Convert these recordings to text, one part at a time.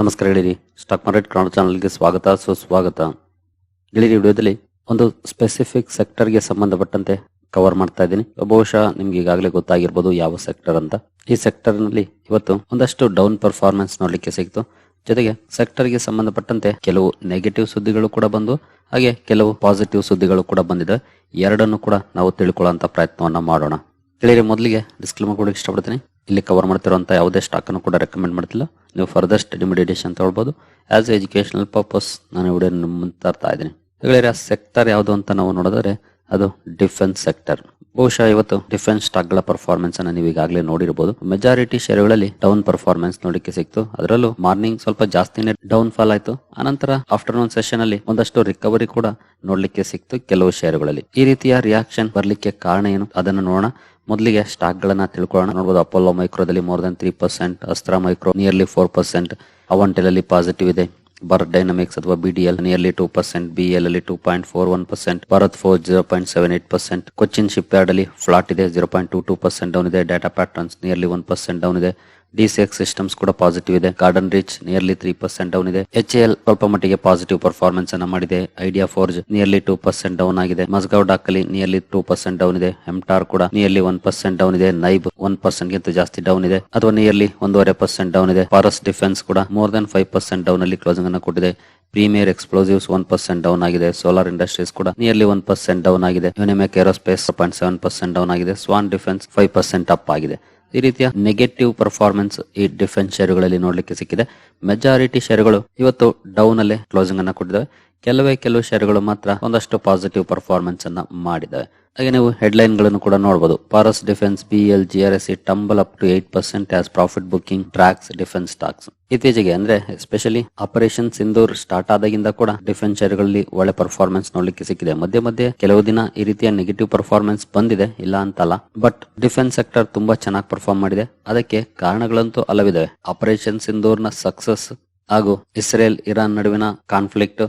ನಮಸ್ಕಾರ ಗೆಳೆಯರಿ. Stock market Kannada ಚಾನಲ್ಗೆ ಸ್ವಾಗತ, ಸುಸ್ವಾಗತ. ಗೆಳೆಯರಿ ವಿಡಿಯೋದಲ್ಲಿ ಒಂದು ಸ್ಪೆಸಿಫಿಕ್ ಸೆಕ್ಟರ್ಗೆ ಸಂಬಂಧಪಟ್ಟಂತೆ ಕವರ್ ಮಾಡ್ತಾ ಇದ್ದೀನಿ. ಬಹುಶಃ ನಿಮ್ಗೆ ಈಗಾಗಲೇ ಗೊತ್ತಾಗಿರ್ಬೋದು ಯಾವ ಸೆಕ್ಟರ್ ಅಂತ. ಈ ಸೆಕ್ಟರ್ನಲ್ಲಿ ಇವತ್ತು ಒಂದಷ್ಟು ಡೌನ್ ಪರ್ಫಾರ್ಮೆನ್ಸ್ ನೋಡ್ಲಿಕ್ಕೆ ಸಿಕ್ತು. ಜೊತೆಗೆ ಸೆಕ್ಟರ್ಗೆ ಸಂಬಂಧಪಟ್ಟಂತೆ ಕೆಲವು ನೆಗೆಟಿವ್ ಸುದ್ದಿಗಳು ಕೂಡ ಬಂದು, ಹಾಗೆ ಕೆಲವು ಪಾಸಿಟಿವ್ ಸುದ್ದಿಗಳು ಕೂಡ ಬಂದಿದೆ. ಎರಡನ್ನು ಕೂಡ ನಾವು ತಿಳ್ಕೊಳ್ಳೋ ಪ್ರಯತ್ನವನ್ನ ಮಾಡೋಣ. ಗೆಳೆಯರಿ, ಮೊದಲಿಗೆ ಡಿಸ್ಕ್ಲೇಮರ್ ಕೂಡ ಇಷ್ಟಪಡ್ತೀನಿ. ಇಲ್ಲಿ ಕವರ್ ಮಾಡ್ತಿರುವಂಥ ಯಾವುದೇ ಸ್ಟಾಕ್ ಅನ್ನು ಕೂಡ ರೆಕಮೆಂಡ್ ಮಾಡ್ತಿಲ್ಲ. ನೀವು ಫರ್ದರ್ ಸ್ಟಡಿ ಮೆಡಿಟೇಷನ್ ತಗೊಳ್ಬಹುದು ಆಸ್ ಎಜುಕೇಶನಲ್ ಪರ್ಪಸ್ ನಾನು ವಿಡಿಯೋ ಮುಂತಾಡ್ತಾ ಇದ್ದೀನಿ. ಹೇಳಿದ್ರೆ ಆ ಸೆಕ್ಟರ್ ಯಾವುದು ಅಂತ ನಾವು ನೋಡಿದ್ರೆ, ಅದು ಡಿಫೆನ್ಸ್ ಸೆಕ್ಟರ್ ಬಹುಶಃ ಇವತ್ತು ಡಿಫೆನ್ಸ್ ಸ್ಟಾಕ್ಗಳ ಪರ್ಫಾರ್ಮೆನ್ಸ್ ಅನ್ನು ನೀವು ಈಗಾಗಲೇ ನೋಡಿರಬಹುದು ಮೆಜಾರಿಟಿ ಶೇರುಗಳಲ್ಲಿ ಡೌನ್ ಪರ್ಫಾರ್ಮೆನ್ಸ್ ನೋಡಲಿಕ್ಕೆ ಸಿಕ್ತು. ಅದರಲ್ಲೂ ಮಾರ್ನಿಂಗ್ ಸ್ವಲ್ಪ ಜಾಸ್ತಿನೇ ಡೌನ್ ಫಾಲ್ ಆಯಿತು. ಆನಂತರ ಆಫ್ಟರ್ನೂನ್ ಸೆಷನ್ ಅಲ್ಲಿ ಒಂದಷ್ಟು ರಿಕವರಿ ಕೂಡ ನೋಡ್ಲಿಕ್ಕೆ ಸಿಕ್ತು ಕೆಲವು ಶೇರುಗಳಲ್ಲಿ ಈ ರೀತಿಯ ರಿಯಾಕ್ಷನ್ ಬರ್ಲಿಕ್ಕೆ ಕಾರಣ ಏನು? ಅದನ್ನು ನೋಡೋಣ. ಮೊದಲಿಗೆ ಸ್ಟಾಕ್ ಗಳನ್ನ ತಿಳ್ಕೊಳ್ಳೋಣ. ನೋಡಬಹುದು Apollo ಮೈಕ್ರೋದಲ್ಲಿ more than three percent Astra micro nearly four percent Avantel ಅಲ್ಲಿ ಪಾಸಿಟಿವ್ ಇದೆ. ಭಾರತ್ ಡೈನಮಿಕ್ಸ್ ಅಥವಾ BDL nearly two percent BEL ಅಲ್ಲಿ two point four one percent Bharat four zero point seven eight percent Cochin shipyard ಅಲ್ಲಿ flat ಇದೆ zero point two two percent down ಇದೆ data patterns nearly one percent down ಇದೆ. DCX systems ಕೂಡ positive ಇದೆ. Garden reach nearly three percent down ಇದೆ. H L ಸ್ವಲ್ಪ ಮಟ್ಟಿಗೆ positive performance ಅನ್ನ ಮಾಡಿದೆ. Idea forge nearly two percent down ಆಗಿದೆ. ಮಸ್ಗಾವ್ ಡಾಕಲಿ ನಿಯರ್ಲಿ ಟೂ ಪರ್ಸೆಂಟ್ ಡೌನ್ ಇದೆ. ಹೆಮ್ಟಾರ್ ಕೂಡ ನಿಯರ್ಲಿ ಒನ್ ಪರ್ಸೆಂಟ್ ಡೌನ್ ಇದೆ. ನೈಬ್ ಒನ್ ಪರ್ಸೆಂಟ್ ಗಿಂತ ಜಾಸ್ತಿ ಡೌನ್ ಇದೆ. ಅಥವಾ ನಿಯರ್ಲಿ ಒಂದೂವರೆ ಪರ್ಸೆಂಟ್ ಡೌನ್ ಇದೆ. ಫಾರೆಸ್ಟ್ ಡಿಫೆನ್ಸ್ ಕೂಡ more than five percent down ಅಲ್ಲಿ ಕ್ಲೋಸಿಂಗ್ ಅನ್ನು ಕೊಟ್ಟಿದೆ. Premier explosives one percent down ಆಗಿದೆ. ಸೋಲಾರ್ ಇಂಡಸ್ಟ್ರೀಸ್ ಕೂಡ ನಿಯರ್ಲಿ ಒನ್ ಪರ್ಸೆಂಟ್ ಡೌನ್ ಆಗಿದೆ. Unimech aerospace point seven percent down ಆಗಿದೆ. Swan defence five percent up ಆಗಿದೆ. ಈ ರೀತಿಯ ನೆಗೆಟಿವ್ ಪರ್ಫಾರ್ಮೆನ್ಸ್ ಈ ಡಿಫೆನ್ಸ್ ಶೇರುಗಳಲ್ಲಿ ನೋಡ್ಲಿಕ್ಕೆ ಸಿಕ್ಕಿದೆ. ಮೆಜಾರಿಟಿ ಶೇರುಗಳು ಇವತ್ತು ಡೌನ್ ಅಲ್ಲೇ ಕ್ಲೋಸಿಂಗ್ ಅನ್ನ ಕೊಟ್ಟಿದ್ದಾವೆ. ಕೆಲವೇ ಕೆಲವು ಶೇರ್ಗಳು ಮಾತ್ರ ಒಂದಷ್ಟು ಪಾಸಿಟಿವ್ ಪರ್ಫಾರ್ಮೆನ್ಸ್ ಅನ್ನ ಮಾಡಿದ್ದಾವೆ. ಹಾಗೆ ನೀವು ಹೆಡ್ಲೈನ್ಗಳನ್ನು ಕೂಡ ನೋಡಬಹುದು Paras defence P L G R S C tumble up to eight percent as profit booking tracks defence stocks ಇತ್ತೀಚೆಗೆ ಅಂದ್ರೆ ಎಸ್ಪೆಷಲಿ ಆಪರೇಷನ್ ಸಿಂಧೂರ್ ಸ್ಟಾರ್ಟ್ ಆದಾಗಿಂದ ಕೂಡ ಡಿಫೆನ್ಸ್ ಶೇರ್ಗಳಲ್ಲಿ ಒಳ್ಳೆ ಪರ್ಫಾರ್ಮೆನ್ಸ್ ನೋಡ್ಲಿಕ್ಕೆ ಸಿಕ್ಕಿದೆ. ಮಧ್ಯೆ ಮಧ್ಯೆ ಕೆಲವು ದಿನ ಈ ರೀತಿಯ ನೆಗೆಟಿವ್ ಪರ್ಫಾರ್ಮೆನ್ಸ್ ಬಂದಿದೆ, ಇಲ್ಲ ಅಂತಲ್ಲ. ಬಟ್ ಡಿಫೆನ್ಸ್ ಸೆಕ್ಟರ್ ತುಂಬಾ ಚೆನ್ನಾಗಿ ಪರ್ಫಾರ್ಮ್ ಮಾಡಿದೆ. ಅದಕ್ಕೆ ಕಾರಣಗಳಂತೂ ಹಲವಿದಾವೆ ಆಪರೇಷನ್ ಸಿಂಧೂರ್ನ ಸಕ್ಸಸ್ ಹಾಗೂ ಇಸ್ರೇಲ್ ಇರಾನ್ ನಡುವಿನ ಕಾನ್ಫ್ಲಿಕ್ಟ್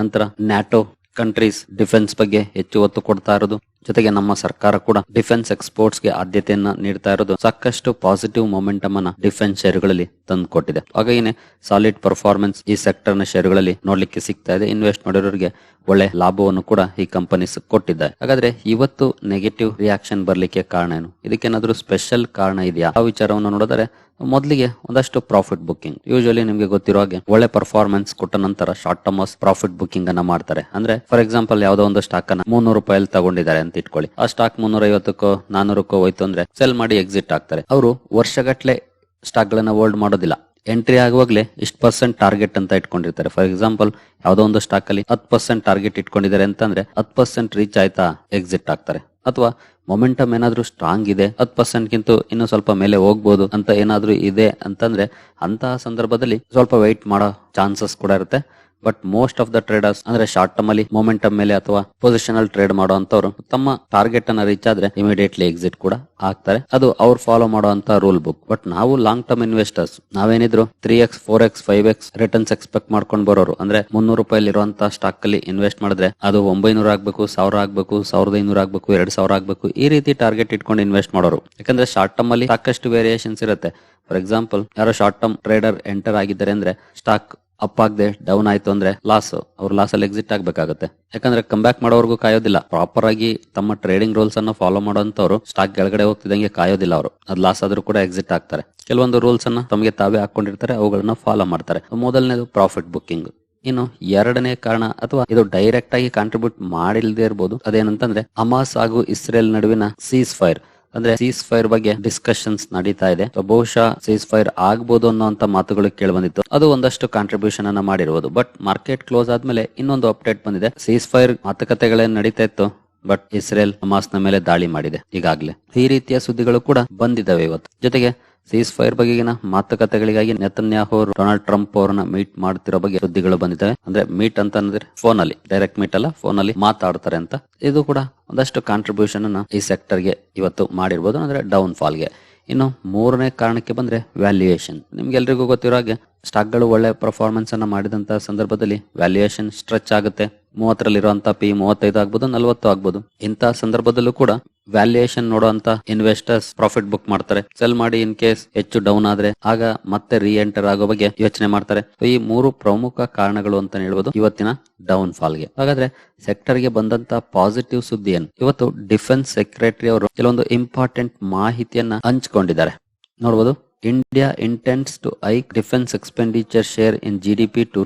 ನಂತರ ನ್ಯಾಟೋ ಕಂಟ್ರೀಸ್ ಡಿಫೆನ್ಸ್ ಬಗ್ಗೆ ಹೆಚ್ಚು ಒತ್ತು ಕೊಡ್ತಾ ಇರೋದು. ಜೊತೆಗೆ ನಮ್ಮ ಸರ್ಕಾರ ಕೂಡ ಡಿಫೆನ್ಸ್ ಎಕ್ಸ್ಪೋರ್ಟ್ಸ್ಗೆ ಆದ್ಯತೆಯನ್ನ ನೀಡ್ತಾ ಇರೋದು. ಸಾಕಷ್ಟು ಪಾಸಿಟಿವ್ ಮೊಮೆಂಟಮ್ ಅನ್ನ ಡಿಫೆನ್ಸ್ ಶೇರುಗಳಲ್ಲಿ ತಂದು ಕೊಟ್ಟಿದೆ ಹಾಗಾಗಿ ಸಾಲಿಡ್ ಪರ್ಫಾರ್ಮೆನ್ಸ್ ಈ ಸೆಕ್ಟರ್ನ ಶೇರುಗಳಲ್ಲಿ ನೋಡ್ಲಿಕ್ಕೆ ಸಿಗ್ತಾ ಇದೆ. ಇನ್ವೆಸ್ಟ್ ಮಾಡಿರೋರಿಗೆ ಒಳ್ಳೆ ಲಾಭವನ್ನು ಕೂಡ ಈ ಕಂಪನೀಸ್ ಕೊಟ್ಟಿದ್ದಾರೆ. ಹಾಗಾದ್ರೆ ಇವತ್ತು ನೆಗೆಟಿವ್ ರಿಯಾಕ್ಷನ್ ಬರ್ಲಿಕ್ಕೆ ಕಾರಣ ಏನು? ಇದಕ್ಕೇನಾದ್ರೂ ಸ್ಪೆಷಲ್ ಕಾರಣ ಇದೆಯಾ? ಆ ವಿಚಾರವನ್ನು ನೋಡಿದರೆ ಮೊದಲಿಗೆ ಒಂದಷ್ಟು ಪ್ರಾಫಿಟ್ ಬುಕಿಂಗ್ ಯೂಶಲಿ ನಿಮಗೆ ಗೊತ್ತಿರೋ ಹಾಗೆ ಒಳ್ಳೆ ಪರ್ಫಾರ್ಮೆನ್ಸ್ ಕೊಟ್ಟ ನಂತರ ಶಾರ್ಟ್ ಟರ್ಮಸ್ ಪ್ರಾಫಿಟ್ ಬುಕಿಂಗ್ ಅನ್ನ ಮಾಡ್ತಾರೆ. ಅಂದ್ರೆ ಫಾರ್ ಎಕ್ಸಾಂಪಲ್ ಯಾವ್ದೋ ಒಂದು ಸ್ಟಾಕ್ ಅನ್ನ ಮುನ್ನೂರು ರೂಪಾಯಿ ತಗೊಂಡಿದ್ದಾರೆ ಅಂತ ಇಟ್ಕೊಳ್ಳಿ. ಆ ಸ್ಟಾಕ್ ಮುನ್ನೂರ ಐವತ್ತಕ್ಕೋ ನಾನೂರಕ್ಕೋ ಹೋಯ್ತು ಅಂದ್ರೆ ಸೆಲ್ ಮಾಡಿ ಎಕ್ಸಿಟ್ ಆಗ್ತಾರೆ. ಅವರು ವರ್ಷಗಟ್ಲೆ ಸ್ಟಾಕ್ ಗಳನ್ನ ಹೋಲ್ಡ್ ಮಾಡೋದಿಲ್ಲ. ಎಂಟ್ರಿ ಆಗುವಾಗಲೇ ಇಷ್ಟು ಪರ್ಸೆಂಟ್ ಟಾರ್ಗೆಟ್ ಅಂತ ಇಟ್ಕೊಂಡಿರ್ತಾರೆ. ಫಾರ್ ಎಕ್ಸಾಂಪಲ್ ಯಾವ್ದೋ ಒಂದು ಸ್ಟಾಕ್ ಅಲ್ಲಿ ಹತ್ತು ಪರ್ಸೆಂಟ್ ಟಾರ್ಗೆಟ್ ಇಟ್ಕೊಂಡಿದ್ದಾರೆ ಅಂತಂದ್ರೆ ಹತ್ತು ಪರ್ಸೆಂಟ್ ರೀಚ್ ಆಯ್ತಾ ಎಕ್ಸಿಟ್ ಆಗ್ತಾರೆ. ಅಥವಾ ಮೊಮೆಂಟಮ್ ಏನಾದರೂ ಸ್ಟ್ರಾಂಗ್ ಇದೆ, ಹತ್ತು ಪರ್ಸೆಂಟ್ ಇನ್ನೂ ಇನ್ನು ಸ್ವಲ್ಪ ಮೇಲೆ ಹೋಗ್ಬೋದು ಅಂತ ಏನಾದರೂ ಇದೆ ಅಂತಂದ್ರೆ ಅಂತಹ ಸಂದರ್ಭದಲ್ಲಿ ಸ್ವಲ್ಪ ವೆಯ್ಟ್ ಮಾಡೋ ಚಾನ್ಸಸ್ ಕೂಡ ಇರುತ್ತೆ. But most of the traders ಅಂದ್ರೆ ಶಾರ್ಟ್ ಟರ್ಮ್ ಅಲ್ಲಿ ಮೊಮೆಂಟಮ್ ಮೇಲೆ ಅಥವಾ ಪೊಸಿಷನಲ್ ಟ್ರೇಡ್ ಮಾಡುವಂತವ್ರು ತಮ್ಮ ಟಾರ್ಗೆಟ್ ಅನ್ನ ರೀಚ್ ಆದ್ರೆ ಇಮಿಡಿಯೇಟ್ಲಿ ಎಕ್ಸಿಟ್ ಕೂಡ ಆಗ್ತಾರೆ. ಅದು ಅವ್ರು ಫಾಲೋ ಮಾಡುವಂತ ರೂಲ್ ಬುಕ್ ಬಟ್ ನಾವು long term investors ನಾವೇನಿದ್ರು three x four x five x returns expect ಮಾಡ್ಕೊಂಡು ಬರೋರು. ಅಂದ್ರೆ ಮುನ್ನೂರು ರೂಪಾಯಿ ಇರುವಂತ ಸ್ಟಾಕ್ ಅಲ್ಲಿ ಇನ್ವೆಸ್ಟ್ ಮಾಡಿದ್ರೆ ಅದು ಒಂಬೈನೂರ ಆಗ್ಬೇಕು, ಸಾವಿರ ಆಗ್ಬೇಕು, ಸಾವಿರದ ಐನೂರ ಆಗ್ಬೇಕು, ಎರಡ್ ಸಾವಿರ ಆಗ್ಬೇಕು, ಈ ರೀತಿ ಟಾರ್ಗೆಟ್ ಇಟ್ಕೊಂಡು ಇನ್ವೆಸ್ಟ್ ಮಾಡೋರು. ಯಾಕಂದ್ರೆ ಶಾರ್ಟ್ ಟರ್ಮ್ ಅಲ್ಲಿ ಸಾಕಷ್ಟು ವೇರಿಯೇಷನ್ಸ್ ಇರುತ್ತೆ. ಫಾರ್ ಎಕ್ಸಾಂಪಲ್ ಯಾರೋ ಶಾರ್ಟ್ ಟರ್ಮ್ ಟ್ರೇಡರ್ ಎಂಟರ್ ಆಗಿದ್ದಾರೆ ಅಂದ್ರೆ ಸ್ಟಾಕ್ ಅಪ್ ಆಗದೆ ಡೌನ್ ಆಯ್ತು ಅಂದ್ರೆ ಲಾಸ್ ಅವ್ರ ಲಾಸ್ ಅಲ್ಲಿ ಎಕ್ಸಿಟ್ ಆಗಬೇಕಾಗುತ್ತೆ. ಯಾಕಂದ್ರೆ ಕಮ್ ಬ್ಯಾಕ್ ಮಾಡೋರ್ಗು ಕಾಯೋದಿಲ್ಲ. ಪ್ರಾಪರ್ ಆಗಿ ತಮ್ಮ ಟ್ರೇಡಿಂಗ್ ರೂಲ್ಸ್ ಅನ್ನ ಫಾಲೋ ಮಾಡೋಂತವ್ರು ಸ್ಟಾಕ್ ಕೆಳಗಡೆ ಹೋಗ್ತಿದಂಗೆ ಕಾಯೋದಿಲ್ಲ ಅವರು. ಅದ್ ಲಾಸ್ ಆದ್ರೂ ಕೂಡ ಎಕ್ಸಿಟ್ ಆಗ್ತಾರೆ. ಕೆಲವೊಂದು ರೂಲ್ಸ್ ಅನ್ನ ತಮಗೆ ತಾವೇ ಹಾಕೊಂಡಿರ್ತಾರೆ, ಅವುಗಳನ್ನ ಫಾಲೋ ಮಾಡ್ತಾರೆ. ಮೊದಲನೇದು ಪ್ರಾಫಿಟ್ ಬುಕ್ಕಿಂಗ್ ಇನ್ನು ಎರಡನೇ ಕಾರಣ ಅಥವಾ ಇದು ಡೈರೆಕ್ಟ್ ಆಗಿ ಕಾಂಟ್ರಿಬ್ಯೂಟ್ ಮಾಡಿಲ್ದೇ ಇರಬಹುದು ಅದೇನಂತಂದ್ರೆ ಅಮಾಸ್ ಹಾಗೂ ಇಸ್ರೇಲ್ ನಡುವಿನ ಸೀಸ್ ಫೈರ್ ಅಂದ್ರೆ ಸೀಸ್ ಫೈರ್ ಬಗ್ಗೆ ಡಿಸ್ಕಷನ್ಸ್ ನಡೀತಾ ಇದೆ. ಬಹುಶಃ ಸೀಸ್ ಫೈರ್ ಆಗ್ಬೋದು ಅನ್ನೋಂತ ಮಾತುಗಳು ಕೇಳಿ ಬಂದಿತ್ತು ಅದು ಒಂದಷ್ಟು ಕಾಂಟ್ರಿಬ್ಯೂಷನ್ ಅನ್ನ ಮಾಡಿರ್ಬೋದು. ಬಟ್ ಮಾರ್ಕೆಟ್ ಕ್ಲೋಸ್ ಆದ್ಮೇಲೆ ಇನ್ನೊಂದು ಅಪ್ಡೇಟ್ ಬಂದಿದೆ. ಸೀಸ್ ಫೈರ್ ಮಾತುಕತೆಗಳೇನ್ ನಡೀತಾ ಇತ್ತು ಬಟ್ ಇಸ್ರೇಲ್ ಹಮಾಸ್ನ ಮೇಲೆ ದಾಳಿ ಮಾಡಿದೆ ಈಗಾಗಲೇ. ಈ ರೀತಿಯ ಸುದ್ದಿಗಳು ಕೂಡ ಬಂದಿದ್ದಾವೆ ಇವತ್ತು. ಜೊತೆಗೆ ಸೀಸ್ ಫೈರ್ ಬಗೆಗಿನ ಮಾತುಕತೆಗಳಿಗಾಗಿ ನೆತನ್ಯಾಹು ಡೊನಾಲ್ಡ್ ಟ್ರಂಪ್ ಅವರನ್ನ ಮೀಟ್ ಮಾಡ್ತಿರೋ ಬಗ್ಗೆ ಸುದ್ದಿಗಳು ಬಂದಿದ್ದಾವೆ. ಅಂದ್ರೆ ಮೀಟ್ ಅಂತ ಅಂದ್ರೆ ಫೋನ್ ಅಲ್ಲಿ ಡೈರೆಕ್ಟ್ ಮೀಟ್ ಅಲ್ಲ ಫೋನ್ ಅಲ್ಲಿ ಮಾತಾಡ್ತಾರೆ ಅಂತ. ಇದು ಕೂಡ ಒಂದಷ್ಟು ಕಾಂಟ್ರಿಬ್ಯೂಷನ್ ಅನ್ನ ಈ ಸೆಕ್ಟರ್ಗೆ ಇವತ್ತು ಮಾಡಿರ್ಬೋದು, ಅಂದ್ರೆ ಡೌನ್ ಫಾಲ್ಗೆ ಇನ್ನು ಮೂರನೇ ಕಾರಣಕ್ಕೆ ಬಂದ್ರೆ ವ್ಯಾಲ್ಯೂಯೇಷನ್ ನಿಮ್ಗೆಲ್ರಿಗೂ ಗೊತ್ತಿರೋ ಹಾಗೆ ಸ್ಟಾಕ್ಗಳು ಒಳ್ಳೆ ಪರ್ಫಾರ್ಮೆನ್ಸ್ ಅನ್ನ ಮಾಡಿದಂತ ಸಂದರ್ಭದಲ್ಲಿ ವ್ಯಾಲ್ಯೂಯೇಷನ್ ಸ್ಟ್ರೆಚ್ ಆಗುತ್ತೆ. ಮೂವತ್ತರಲ್ಲಿರುವಂತ ಪಿ ಮೂವತ್ತೈದು ಆಗ್ಬೋದು, ನಲ್ವತ್ತು ಆಗ್ಬೋದು. ಇಂತಹ ಸಂದರ್ಭದಲ್ಲೂ ಕೂಡ ವ್ಯಾಲ್ಯೂಯೇಷನ್ ನೋಡುವಂತ ಇನ್ವೆಸ್ಟರ್ಸ್ ಪ್ರಾಫಿಟ್ ಬುಕ್ ಮಾಡ್ತಾರೆ. ಸೆಲ್ ಮಾಡಿ ಇನ್ ಕೇಸ್ ಹೆಚ್ಚು ಡೌನ್ ಆದ್ರೆ ಆಗ ಮತ್ತೆ ರೀ ಎಂಟರ್ ಆಗೋ ಬಗ್ಗೆ ಯೋಚನೆ ಮಾಡ್ತಾರೆ. ಈ ಮೂರು ಪ್ರಮುಖ ಕಾರಣಗಳು ಅಂತ ಹೇಳ್ಬೋದು. ಇವತ್ತಿನ ಡೌನ್ ಫಾಲ್ಗೆ ಹಾಗಾದ್ರೆ ಸೆಕ್ಟರ್ಗೆ ಬಂದಂತ ಪಾಸಿಟಿವ್ ಸುದ್ದಿ ಏನು? ಇವತ್ತು ಡಿಫೆನ್ಸ್ ಸೆಕ್ರೆಟರಿ ಅವರು ಕೆಲವೊಂದು ಇಂಪಾರ್ಟೆಂಟ್ ಮಾಹಿತಿಯನ್ನ ಹಂಚಿಕೊಂಡಿದ್ದಾರೆ. ನೋಡಬಹುದು India intends to hike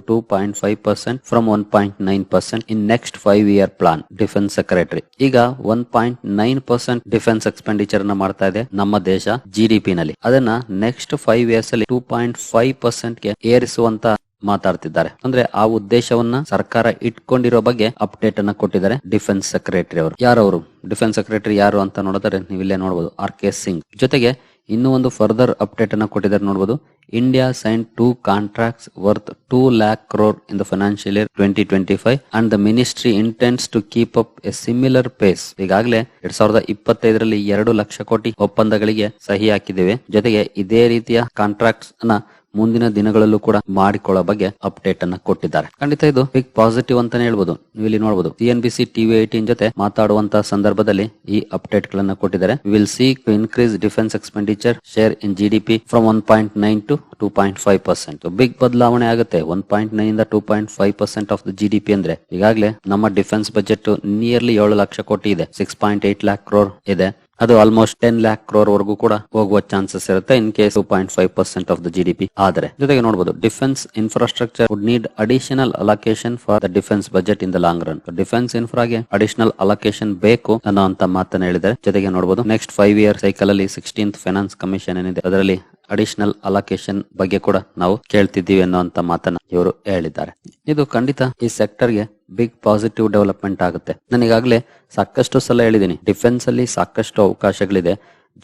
two point five percent from one point nine percent in next five year plan defence secretary ಈಗ one point nine percent defence expenditure ಅನ್ನ ಮಾಡ್ತಾ ಇದೆ ನಮ್ಮ ದೇಶ ಜಿಡಿಪಿ ನಲ್ಲಿ. ಅದನ್ನ ನೆಕ್ಸ್ಟ್ ಫೈವ್ ಇಯರ್ಸ್ ಅಲ್ಲಿ ಟೂ ಪಾಯಿಂಟ್ ಫೈವ್ ಪರ್ಸೆಂಟ್ಗೆ ಏರಿಸುವಂತ ಮಾತಾಡ್ತಿದ್ದಾರೆ. ಅಂದ್ರೆ ಆ ಉದ್ದೇಶವನ್ನ ಸರ್ಕಾರ ಇಟ್ಕೊಂಡಿರೋ ಬಗ್ಗೆ ಅಪ್ಡೇಟ್ ಅನ್ನ ಕೊಟ್ಟಿದ್ದಾರೆ ಡಿಫೆನ್ಸ್ ಸೆಕ್ರೆಟರಿ ಅವರು. ಯಾರವರು? ಡಿಫೆನ್ಸ್ ಸೆಕ್ರೆಟರಿ ಯಾರು ಅಂತ ನೋಡಿದ್ರೆ ನೀವು ಇಲ್ಲೇ ನೋಡಬಹುದು ಆರ್ ಕೆ ಸಿಂಗ್ ಜೊತೆಗೆ ಇನ್ನೂ ಒಂದು ಫರ್ದರ್ ಅಪ್ಡೇಟ್ ಅನ್ನ ಕೊಟ್ಟಿದ್ದಾರೆ ನೋಡಬಹುದು India sign two contracts worth two lakh crore in the financial year twenty twenty five and the ministry intends to keep up a similar pace ಈಗಾಗಲೇ ಎರಡ್ ಸಾವಿರದ ಇಪ್ಪತ್ತೈದರಲ್ಲಿ ಎರಡು ಲಕ್ಷ ಕೋಟಿ ಒಪ್ಪಂದಗಳಿಗೆ ಸಹಿ ಹಾಕಿದ್ದೇವೆ. ಜೊತೆಗೆ ಇದೇ ರೀತಿಯ ಕಾಂಟ್ರಾಕ್ಟ್ಸ್ ಅನ್ನ ಮುಂದಿನ ದಿನಗಳಲ್ಲೂ ಕೂಡ ಮಾಡಿಕೊಳ್ಳೋ ಬಗ್ಗೆ ಅಪ್ಡೇಟ್ ಅನ್ನ ಕೊಟ್ಟಿದ್ದಾರೆ. ಖಂಡಿತ ಇದು ಬಿಗ್ ಪಾಸಿಟಿವ್ ಅಂತಾನೆ ಹೇಳ್ಬೋದು. ನೀವು ಇಲ್ಲಿ ನೋಡಬಹುದು C N B C TV eighteen ಜೊತೆ ಮಾತಾಡುವಂತಹ ಸಂದರ್ಭದಲ್ಲಿ ಈ ಅಪ್ಡೇಟ್ ಗಳನ್ನ ಕೊಟ್ಟಿದ್ದಾರೆ. Will to increase defence expenditure share in GDP from one point nine to two point five percent big ಬದಲಾವಣೆ ಆಗುತ್ತೆ. ಒನ್ ಪಾಯಿಂಟ್ ನೈನ್ ಇಂದ two point five percent of the GDP ಅಂದ್ರೆ ಈಗಾಗಲೇ ನಮ್ಮ ಡಿಫೆನ್ಸ್ ಬಜೆಟ್ ನಿಯರ್ಲಿ ಏಳು ಲಕ್ಷ ಕೋಟಿ ಇದೆ. Six point eight lakh crore ಇದೆ. ಅದು ಆಲ್ಮೋಸ್ಟ್ ಟೆನ್ ಲ್ಯಾಕ್ ಕ್ರೋರ್ ವರೆಗೂ ಕೂಡ ಹೋಗುವ ಚಾನ್ಸಸ್ ಇರುತ್ತೆ in case two point five percent of the GDP ಆದರೆ, ಜೊತೆಗೆ ನೋಡಬಹುದು defence infrastructure would need additional allocation for the defence budget in the long run defence ಇನ್ಫ್ರಾಗೆ additional allocation ಬೇಕು ಅನ್ನೋ ಅಂತ ಮಾತನ್ನ ಹೇಳಿದರೆ ಜೊತೆಗೆ ನೋಡಬಹುದು ನೆಕ್ಸ್ಟ್ ಫೈವ್ ಇಯರ್ ಸೈಕಲ್ ಅಲ್ಲಿ ಸಿಕ್ಸ್ಟೀನ್ತ್ ಫೈನಾನ್ಸ್ ಕಮಿಷನ್ ಏನಿದೆ, ಅದರಲ್ಲಿ ಅಡಿಷನಲ್ ಅಲೋಕೇಶನ್ ಬಗ್ಗೆ ಕೂಡ ನಾವು ಕೇಳ್ತಿದ್ದೀವಿ ಅನ್ನೋ ಅಂತ ಮಾತನ್ನ ಇವರು ಹೇಳಿದ್ದಾರೆ. ಇದು ಖಂಡಿತ ಈ ಸೆಕ್ಟರ್ಗೆ ಬಿಗ್ ಪಾಸಿಟಿವ್ ಡೆವಲಪ್ಮೆಂಟ್ ಆಗುತ್ತೆ. ನನಗಾಗಲೇ ಸಾಕಷ್ಟು ಸಲ ಹೇಳಿದ್ದೀನಿ ಡಿಫೆನ್ಸ್ ಅಲ್ಲಿ ಸಾಕಷ್ಟು ಅವಕಾಶಗಳಿದೆ.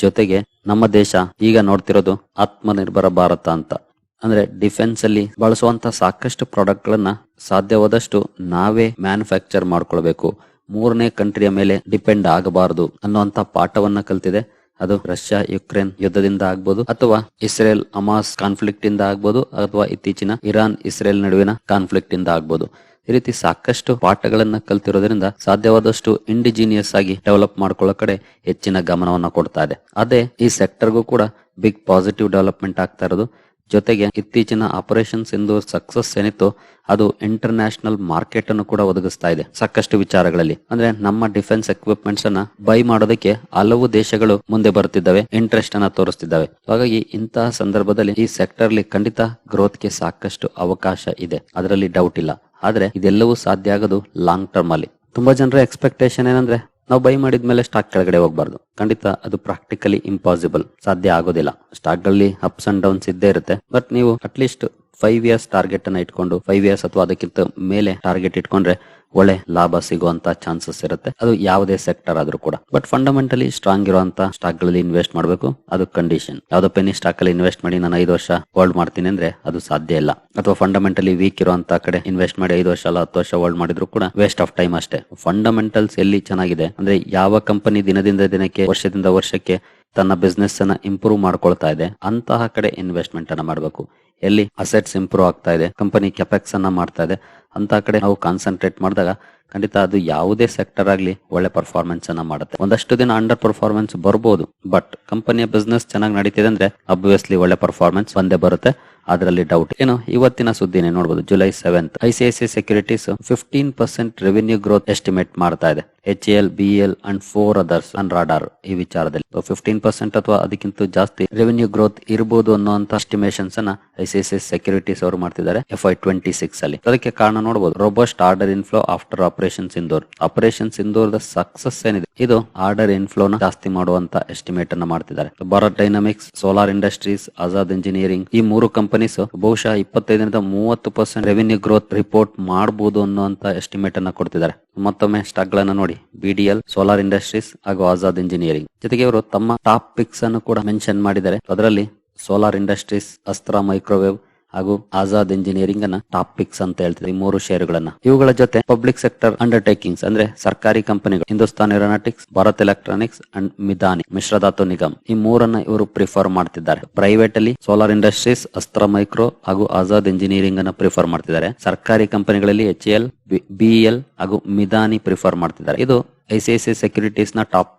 ಜೊತೆಗೆ ನಮ್ಮ ದೇಶ ಈಗ ನೋಡ್ತಿರೋದು ಆತ್ಮನಿರ್ಭರ ಭಾರತ ಅಂತ. ಅಂದ್ರೆ ಡಿಫೆನ್ಸ್ ಅಲ್ಲಿ ಬಳಸುವಂತ ಸಾಕಷ್ಟು ಪ್ರಾಡಕ್ಟ್ ಗಳನ್ನ ಸಾಧ್ಯವಾದಷ್ಟು ನಾವೇ ಮ್ಯಾನುಫ್ಯಾಕ್ಚರ್ ಮಾಡ್ಕೊಳ್ಬೇಕು. ಮೂರನೇ ಕಂಟ್ರಿಯ ಮೇಲೆ ಡಿಪೆಂಡ್ ಆಗಬಾರದು ಅನ್ನುವಂತ ಪಾಠವನ್ನ ಕಲ್ತಿದೆ. ಅದು ರಷ್ಯಾ ಯುಕ್ರೇನ್ ಯುದ್ಧದಿಂದ ಆಗ್ಬೋದು ಅಥವಾ ಇಸ್ರೇಲ್ ಅಮಾಸ್ ಕಾನ್ಫ್ಲಿಕ್ಟ್ ಇಂದ ಆಗ್ಬೋದು ಅಥವಾ ಇತ್ತೀಚಿನ ಇರಾನ್ ಇಸ್ರೇಲ್ ನಡುವಿನ ಕಾನ್ಫ್ಲಿಕ್ಟ್ ಇಂದ ಆಗ್ಬೋದು. ಈ ರೀತಿ ಸಾಕಷ್ಟು ಪಾಠಗಳನ್ನ ಕಲ್ತಿರೋದ್ರಿಂದ ಸಾಧ್ಯವಾದಷ್ಟು ಇಂಡಿಜಿನಿಯಸ್ ಆಗಿ ಡೆವಲಪ್ ಮಾಡ್ಕೊಳ್ಳೋ ಕಡೆ ಹೆಚ್ಚಿನ ಗಮನವನ್ನು ಕೊಡ್ತಾ ಇದೆ. ಅದೇ ಈ ಸೆಕ್ಟರ್ಗೂ ಕೂಡ ಬಿಗ್ ಪಾಸಿಟಿವ್ ಡೆವಲಪ್ಮೆಂಟ್ ಆಗ್ತಾ ಇರೋದು. ಜೊತೆಗೆ ಇತ್ತೀಚಿನ ಆಪರೇಷನ್ಸ್ ಸಿಂಧು ಸಕ್ಸಸ್ ಏನಿತ್ತು ಅದು ಇಂಟರ್ನ್ಯಾಷನಲ್ ಮಾರ್ಕೆಟ್ ಅನ್ನು ಕೂಡ ಒದಗಿಸ್ತಾ ಇದೆ ಸಾಕಷ್ಟು ವಿಚಾರಗಳಲ್ಲಿ. ಅಂದ್ರೆ ನಮ್ಮ ಡಿಫೆನ್ಸ್ ಎಕ್ವಿಪ್ಮೆಂಟ್ಸ್ ಅನ್ನ ಬೈ ಮಾಡೋದಕ್ಕೆ ಹಲವು ದೇಶಗಳು ಮುಂದೆ ಬರುತ್ತಿದ್ದಾವೆ ಇಂಟ್ರೆಸ್ಟ್ ಅನ್ನ ತೋರಿಸ್ತಿದ್ದಾವೆ. ಹಾಗಾಗಿ ಇಂತಹ ಸಂದರ್ಭದಲ್ಲಿ ಈ ಸೆಕ್ಟರ್ ಅಲ್ಲಿ ಖಂಡಿತ ಗ್ರೋತ್ಗೆ ಸಾಕಷ್ಟು ಅವಕಾಶ ಇದೆ. ಅದರಲ್ಲಿ ಡೌಟ್ ಇಲ್ಲ. ಆದ್ರೆ ಇದೆಲ್ಲವೂ ಸಾಧ್ಯ ಆಗೋದು ಲಾಂಗ್ ಟರ್ಮ್ ಅಲ್ಲಿ. ತುಂಬಾ ಜನರ ಎಕ್ಸ್ಪೆಕ್ಟೇಷನ್ ಏನಂದ್ರೆ ನಾವು ಬೈ ಮಾಡಿದ್ಮೇಲೆ ಸ್ಟಾಕ್ ಕೆಳಗಡೆ ಹೋಗಬಾರ್ದು. ಖಂಡಿತ ಅದು ಪ್ರಾಕ್ಟಿಕಲಿ ಇಂಪಾಸಿಬಲ್ ಸಾಧ್ಯ ಆಗೋದಿಲ್ಲ. ಸ್ಟಾಕ್ಗಳಲ್ಲಿ ಅಪ್ಸ್ ಅಂಡ್ ಡೌನ್ಸ್ ಇದ್ದೇ ಇರುತ್ತೆ. ಬಟ್ ನೀವು ಅಟ್ಲೀಸ್ಟ್ ಫೈವ್ ಇಯರ್ಸ್ ಟಾರ್ಗೆಟ್ ಅನ್ನ ಇಟ್ಕೊಂಡು ಫೈವ್ ಇಯರ್ಸ್ ಅಥವಾ ಅದಕ್ಕಿಂತ ಮೇಲೆ ಟಾರ್ಗೆಟ್ ಇಟ್ಕೊಂಡ್ರೆ ಒಳ್ಳೆ ಲಾಭ ಸಿಗುವಂತ ಚಾನ್ಸಸ್ ಇರುತ್ತೆ. ಅದು ಯಾವುದೇ ಸೆಕ್ಟರ್ ಆದ್ರೂ ಕೂಡ. ಬಟ್ ಫಂಡಮೆಂಟಲಿ ಸ್ಟ್ರಾಂಗ್ ಇರುವಂತ ಸ್ಟಾಕ್ಗಳಲ್ಲಿ ಇನ್ವೆಸ್ಟ್ ಮಾಡಬೇಕು. ಅದು ಕಂಡೀಷನ್ ಯಾವ್ದೋ ಪೆನಿ ಸ್ಟಾಕ್ ಅಲ್ಲಿ ಇನ್ವೆಸ್ಟ್ ಮಾಡಿ ನಾನು ಐದು ವರ್ಷ ಹೋಲ್ಡ್ ಮಾಡ್ತೀನಿ ಅಂದ್ರೆ ಅದು ಸಾಧ್ಯ ಇಲ್ಲ. ಅಥವಾ ಫಂಡಮೆಂಟಲಿ ವೀಕ್ ಇರುವಂತ ಕಡೆ ಇನ್ವೆಸ್ಟ್ ಮಾಡಿ ಐದು ವರ್ಷ ಅಲ್ಲ, ಹತ್ತು ವರ್ಷ ಹೋಲ್ಡ್ ಮಾಡಿದ್ರು ಕೂಡ ವೇಸ್ಟ್ ಆಫ್ ಟೈಮ್ ಅಷ್ಟೇ. ಫಂಡಮೆಂಟಲ್ಸ್ ಎಲ್ಲಿ ಚೆನ್ನಾಗಿದೆ ಅಂದ್ರೆ ಯಾವ ಕಂಪನಿ ದಿನದಿಂದ ದಿನಕ್ಕೆ, ವರ್ಷದಿಂದ ವರ್ಷಕ್ಕೆ ತನ್ನ ಬಿಸ್ನೆಸ್ ಅನ್ನ ಇಂಪ್ರೂವ್ ಮಾಡ್ಕೊಳ್ತಾ ಇದೆ, ಅಂತಹ ಕಡೆ ಇನ್ವೆಸ್ಟ್ಮೆಂಟ್ ಅನ್ನ ಮಾಡಬೇಕು. ಎಲ್ಲಿ ಅಸೆಟ್ಸ್ ಇಂಪ್ರೂವ್ ಆಗ್ತಾ ಇದೆ ಕಂಪನಿ ಕೆಪೆಕ್ಸ್ ಅನ್ನ ಮಾಡ್ತಾ ಇದೆ ಅಂತ ಕಡೆ ನಾವು ಕಾನ್ಸಂಟ್ರೇಟ್ ಮಾಡಿದಾಗ ಖಂಡಿತ ಅದು ಯಾವುದೇ ಸೆಕ್ಟರ್ ಆಗಲಿ ಒಳ್ಳೆ ಪರ್ಫಾರ್ಮೆನ್ಸ್ ಅನ್ನ ಮಾಡುತ್ತೆ. ಒಂದಷ್ಟು ದಿನ ಅಂಡರ್ ಪರ್ಫಾರ್ಮೆನ್ಸ್ ಬರ್ಬೋದು ಬಟ್ ಕಂಪನಿಯ ಬಿಸ್ನೆಸ್ ಚೆನ್ನಾಗಿ ನಡೀತಿದೆ ಅಂದ್ರೆ ಅಬ್ವಿಯಸ್ಲಿ ಒಳ್ಳೆ ಪರ್ಫಾರ್ಮೆನ್ಸ್ ಒಂದೇ ಬರುತ್ತೆ. ಅದರಲ್ಲಿ ಡೌಟ್ ಏನು, ಇವತ್ತಿನ ಸುದ್ದಿನೇ ನೋಡಬಹುದು July seventh ICICI securities fifteen percent revenue growth estimate ಮಾಡ್ತಾ ಇದೆ. H L B L and four others and radar ಈ ವಿಚಾರದಲ್ಲಿ. ಫಿಫ್ಟೀನ್ ಪರ್ಸೆಂಟ್ ಅಥವಾ ಅದಕ್ಕಿಂತ ಜಾಸ್ತಿ ರೆವಿನ್ಯೂ ಗ್ರೋತ್ ಇರಬಹುದು ಅನ್ನುವಂತ ಎಸ್ಟಿಮೇಷನ್ಸ್ ಅನ್ನ ಐಸಿಐಸಿಐ ಸೆಕ್ಯೂರಿಟೀಸ್ ಅವರು ಮಾಡ್ತಿದ್ದಾರೆ ಎಫ್ ಐ ಟ್ವೆಂಟಿ ಸಿಕ್ಸ್ ಅಲ್ಲಿ ಅದಕ್ಕೆ ಕಾರಣ ನೋಡಬಹುದು robust order inflow after operation Sindoor operation Sindoor the success ಏನಿದೆ? ಇದು ಆರ್ಡರ್ ಇನ್ಫ್ಲೋ ನ ಜಾಸ್ತಿ ಮಾಡುವಂತ ಎಸ್ಟಿಮೇಟ್ ಅನ್ನ ಮಾಡ್ತಿದ್ದಾರೆ. Bharat Dynamics Solar Industries Azad Engineering ಈ ಮೂರು ಕಂಪನೀಸ್ ಬಹುಶಃ ಇಪ್ಪತ್ತೈದರಿಂದ ಮೂವತ್ತು ಪರ್ಸೆಂಟ್ ರೆವಿನ್ಯೂ ಗ್ರೋತ್ ರಿಪೋರ್ಟ್ ಮಾಡಬಹುದು ಅನ್ನುವಂತ ಎಸ್ಟಿಮೇಟ್ ಅನ್ನ ಕೊಡ್ತಿದ್ದಾರೆ. ಮತ್ತೊಮ್ಮೆ ಸ್ಟಾಕ್ ಗಳನ್ನ ನೋಡಿ. ಬಿಡಿಎಲ್ ಸೋಲಾರ್ ಇಂಡಸ್ಟ್ರೀಸ್ ಹಾಗೂ ಆಜಾದ್ ಇಂಜಿನಿಯರಿಂಗ್ ಜೊತೆಗೆ ಅವರು ತಮ್ಮ ಟಾಪ್ ಪಿಕ್ಸ್ ಅನ್ನು ಕೂಡ ಮೆನ್ಷನ್ ಮಾಡಿದ್ದಾರೆ. ಅದರಲ್ಲಿ ಸೋಲಾರ್ ಇಂಡಸ್ಟ್ರೀಸ್ ಅಸ್ತ್ರ ಮೈಕ್ರೋವೇವ್ ಹಾಗೂ ಆಜಾದ್ ಇಂಜಿನಿಯರಿಂಗ್ ಅನ್ನ ಟಾಪಿಕ್ಸ್ ಪಿಕ್ಸ್ ಅಂತ ಹೇಳ್ತಿದೆ ಈ ಮೂರು ಷೇರುಗಳನ್ನ ಇವುಗಳ ಜೊತೆ ಪಬ್ಲಿಕ್ ಸೆಕ್ಟರ್ ಅಂಡರ್ಟೇಕಿಂಗ್ಸ್ ಅಂದ್ರೆ ಸರ್ಕಾರಿ ಕಂಪನಿಗಳು Hindustan Aeronautics Bharat Electronics and Midhani Mishra Dhatu Nigam. ಈ ಮೂರನ್ನ ಇವರು ಪ್ರಿಫರ್ ಮಾಡ್ತಿದ್ದಾರೆ. ಪ್ರೈವೇಟ್ ಅಲ್ಲಿ ಸೋಲಾರ್ ಇಂಡಸ್ಟ್ರೀಸ್ ಅಸ್ತ್ರ ಮೈಕ್ರೋ ಹಾಗೂ ಆಜಾದ್ ಇಂಜಿನಿಯರಿಂಗ್ ಅನ್ನ ಪ್ರಿಫರ್ ಮಾಡ್ತಿದ್ದಾರೆ. ಸರ್ಕಾರಿ ಕಂಪನಿಗಳಲ್ಲಿ ಎಚ್ ಎಲ್ ಬಿಇಎಲ್ ಹಾಗೂ ಮಿದಾನಿ ಪ್ರಿಫರ್ ಮಾಡ್ತಿದ್ದಾರೆ. ಇದು ಐಸಿಐಸಿ ಸೆಕ್ಯೂರಿಟೀಸ್ನ ಟಾಪ್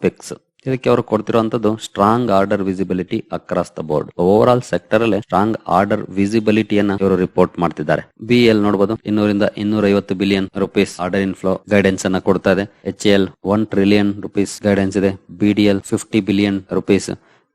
ಇದಕ್ಕೆ ಅವರು ಕೊಡ್ತಿರುವಂತದ್ದು strong order visibility across the board over all sector ಅಲ್ಲಿ ಸ್ಟ್ರಾಂಗ್ ಆರ್ಡರ್ ವಿಸಿಬಿಲಿಟಿಯನ್ನ ಇವರು ರಿಪೋರ್ಟ್ ಮಾಡ್ತಿದ್ದಾರೆ. ಬಿ ಎಲ್ ನೋಡಬಹುದು ಇನ್ನೂರಿಂದ ಇನ್ನೂರ ಐವತ್ತು billion rupees order inflow guidance ಅನ್ನ ಕೊಡ್ತಾ ಇದೆ. H L one trillion rupees guidance ಇದೆ. BDL fifty billion rupees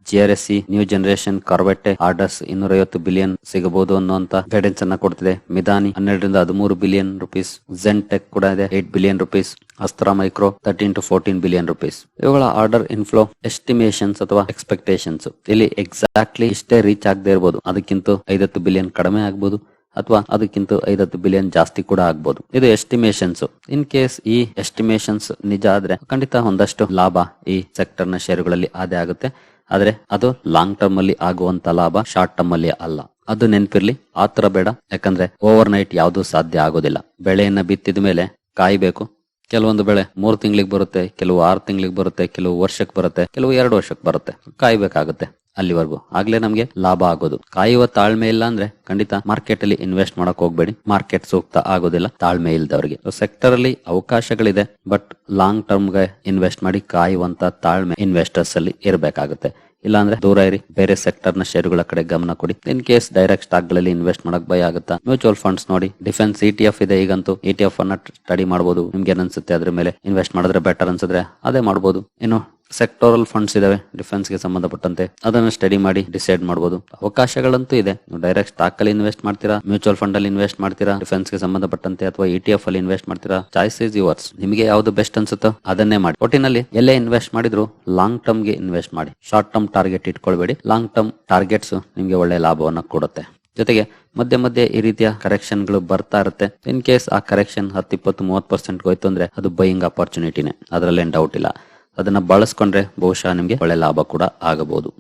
GRSC new generation corvette orders ಇನ್ನೂರ ಐವತ್ತು ಬಿಲಿಯನ್ ಸಿಗಬಹುದು ಅನ್ನುವಂತ ಗೈಡೆನ್ಸ್ ಅನ್ನ ಕೊಡ್ತಿದೆ. ಮಿದಾನಿ ಹನ್ನೆರಡರಿಂದ ಹದಿಮೂರು ಬಿಲಿಯನ್ ರುಪೀಸ್ ಝೆನ್ ಟೆಕ್ ಕೂಡ ಇದೆ eight billion rupees Astra Micro thirteen to fourteen billion rupees ಇವುಗಳ ಆರ್ಡರ್ ಇನ್ಫ್ಲೋ ಎಸ್ಟಿಮೇಷನ್ಸ್ ಅಥವಾ ಎಕ್ಸ್ಪೆಕ್ಟೇಷನ್ಸ್ ಇಲ್ಲಿ ಎಕ್ಸಾಕ್ಟ್ಲಿ ಇಷ್ಟೇ ರೀಚ್ ಆಗದೆ ಇರಬಹುದು ಅದಕ್ಕಿಂತ ಐದತ್ತು ಬಿಲಿಯನ್ ಕಡಿಮೆ ಆಗಬಹುದು ಅಥವಾ ಅದಕ್ಕಿಂತ ಐದತ್ತು ಬಿಲಿಯನ್ ಜಾಸ್ತಿ ಕೂಡ ಆಗ್ಬೋದು. ಇದು ಎಸ್ಟಿಮೇಷನ್ಸ್ ಇನ್ ಕೇಸ್ ಈ ಎಸ್ಟಿಮೇಷನ್ಸ್ ನಿಜ ಆದ್ರೆ ಖಂಡಿತ ಒಂದಷ್ಟು ಲಾಭ ಈ ಸೆಕ್ಟರ್ನ ಷೇರುಗಳಲ್ಲಿ ಆದೇ ಆಗುತ್ತೆ. ಆದ್ರೆ ಅದು ಲಾಂಗ್ ಟರ್ಮ್ ಅಲ್ಲಿ ಆಗುವಂತ ಲಾಭ ಶಾರ್ಟ್ ಟರ್ಮ್ ಅಲ್ಲಿ ಅಲ್ಲ. ಅದು ನೆನ್ಪಿರ್ಲಿ ಆತರ ಬೇಡ. ಯಾಕಂದ್ರೆ ಓವರ್ ನೈಟ್ ಯಾವುದು ಸಾಧ್ಯ ಆಗೋದಿಲ್ಲ. ಬೆಳೆಯನ್ನ ಬಿತ್ತಿದ ಮೇಲೆ ಕಾಯ್ಬೇಕು. ಕೆಲವೊಂದು ಬೆಳೆ ಮೂರ್ ತಿಂಗಳಿಗೆ ಬರುತ್ತೆ, ಕೆಲವು ಆರು ತಿಂಗಳಿಗೆ ಬರುತ್ತೆ, ಕೆಲವು ವರ್ಷಕ್ಕೆ ಬರುತ್ತೆ, ಕೆಲವು ಎರಡು ವರ್ಷಕ್ಕೆ ಬರುತ್ತೆ. ಕಾಯ್ಬೇಕಾಗುತ್ತೆ. ಅಲ್ಲಿವರೆಗೂ. ಆಗ್ಲೇ ನಮಗೆ ಲಾಭ ಆಗೋದು. ಕಾಯುವ ತಾಳ್ಮೆ ಇಲ್ಲ ಅಂದ್ರೆ ಖಂಡಿತ ಮಾರ್ಕೆಟ್ ಅಲ್ಲಿ ಇನ್ವೆಸ್ಟ್ ಮಾಡಕ್ ಹೋಗ್ಬೇಡಿ. ಮಾರ್ಕೆಟ್ ಸೂಕ್ತ ಆಗೋದಿಲ್ಲ, ತಾಳ್ಮೆ ಇಲ್ದವ್ರಿಗೆ. ಸೆಕ್ಟರ್ ಅಲ್ಲಿ ಅವಕಾಶಗಳಿದೆ ಬಟ್ ಲಾಂಗ್ ಟರ್ಮ್ಗೆ ಇನ್ವೆಸ್ಟ್ ಮಾಡಿ ಕಾಯುವಂತ ತಾಳ್ಮೆ ಇನ್ವೆಸ್ಟರ್ಸ್ ಅಲ್ಲಿ ಇರಬೇಕಾಗುತ್ತೆ. ಇಲ್ಲಾಂದ್ರೆ ದೂರ ಇರಿ, ಬೇರೆ ಸೆಕ್ಟರ್ನ ಷೇರುಗಳ ಕಡೆ ಗಮನ ಕೊಡಿ. ಇನ್ ಕೇಸ್ ಡೈರೆಕ್ಟ್ ಸ್ಟಾಕ್ಗಳಲ್ಲಿ ಇನ್ವೆಸ್ಟ್ ಮಾಡಕ್ ಭಯ ಆಗುತ್ತಾ ಮ್ಯೂಚುವಲ್ ಫಂಡ್ಸ್ ನೋಡಿ. ಡಿಫೆನ್ಸ್ ಇ ಟಿ ಎಫ್ ಇದೆ ಈಗಂತೂ. ಇ ಟಿ ಎಫ್ ಅನ್ನ ಸ್ಟಡಿ ಮಾಡಬಹುದು ನಿಮ್ಗೆ ಅನ್ಸುತ್ತೆ ಅದ್ರ ಮೇಲೆ ಇನ್ವೆಸ್ಟ್ ಮಾಡಿದ್ರೆ ಬೆಟರ್ ಅನ್ಸಿದ್ರೆ ಅದೇ ಮಾಡಬಹುದು ಇನ್ನು ಸೆಕ್ಟೋರಲ್ ಫಂಡ್ಸ್ ಇದಾವೆ ಡಿಫೆನ್ಸ್ಗೆ ಸಂಬಂಧಪಟ್ಟಂತೆ. ಅದನ್ನ ಸ್ಟಡಿ ಮಾಡಿ ಡಿಸೈಡ್ ಮಾಡಬಹುದು ಅವಕಾಶಗಳಂತೂ ಇದೆ. ನೀವು ಡೈರೆಕ್ಟ್ ಸ್ಟಾಕ್ ಅಲ್ಲಿ ಇನ್ವೆಸ್ಟ್ ಮಾಡ್ತೀರಾ ಮ್ಯೂಚುವಲ್ ಫಂಡ್ ಅಲ್ಲಿ ಇನ್ವೆಸ್ಟ್ ಮಾಡ್ತೀರಾ ಡಿಫೆನ್ಸ್ಗೆ ಸಂಬಂಧಪಟ್ಟಂತೆ ಅಥವಾ ಇ ಟಿ ಎಫ್ ಅಲ್ಲಿ ಇನ್ವೆಸ್ಟ್ ಮಾಡ್ತೀರಾ ಚಾಯ್ಸ್ ಇಸ್ ಯುವರ್ಸ್ ನಿಮಗೆ ಯಾವ್ದು ಬೆಸ್ಟ್ ಅನ್ಸುತ್ತೋ ಅದನ್ನೇ ಮಾಡಿ. ಒಟ್ಟಿನಲ್ಲಿ ಎಲ್ಲೇ ಇನ್ವೆಸ್ಟ್ ಮಾಡಿದ್ರು ಲಾಂಗ್ ಟರ್ಮ್ಗೆ ಇನ್ವೆಸ್ಟ್ ಮಾಡಿ. ಶಾರ್ಟ್ ಟರ್ಮ್ ಟಾರ್ಗೆಟ್ ಇಟ್ಕೊಳ್ಬೇಡಿ. ಲಾಂಗ್ ಟರ್ಮ್ ಟಾರ್ಗೆಟ್ಸ್ ನಿಮಗೆ ಒಳ್ಳೆ ಲಾಭವನ್ನ ಕೊಡುತ್ತೆ. ಜೊತೆಗೆ ಮಧ್ಯೆ ಮಧ್ಯೆ ಈ ರೀತಿಯ ಕರೆಕ್ಷನ್ಗಳು ಬರ್ತಾ ಇರುತ್ತೆ. ಇನ್ ಕೇಸ್ ಆ ಕರೆಕ್ಷನ್ ಹತ್ತಿಪ್ಪತ್ತು ಮೂವತ್ತು ಪರ್ಸೆಂಟ್ ಹೋಯ್ತು ಅಂದ್ರೆ ಅದು ಬೈಯಿಂಗ್ ಅಪರ್ಚುನಿಟಿನೇ ಅದರಲ್ಲೇನು ಡೌಟ್ ಇಲ್ಲ. ಅದನ್ನ ಬಳಸ್ಕೊಂಡ್ರೆ ಬಹುಶಃ ನಿಮಗೆ ಒಳ್ಳೆ ಲಾಭ ಕೂಡ ಆಗಬಹುದು.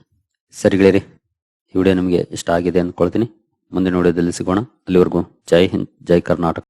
ಸರಿಗಳಿರಿ ಈ ವಿಡಿಯೋ ನಿಮಗೆ ಇಷ್ಟ ಆಗಿದೆ ಅಂದ್ಕೊಳ್ತೀನಿ. ಮುಂದಿನ ವಿಡಿಯೋದಲ್ಲಿ ಸಿಗೋಣ. ಅಲ್ಲಿವರೆಗೂ ಜೈ ಹಿಂದ್, ಜೈ ಕರ್ನಾಟಕ.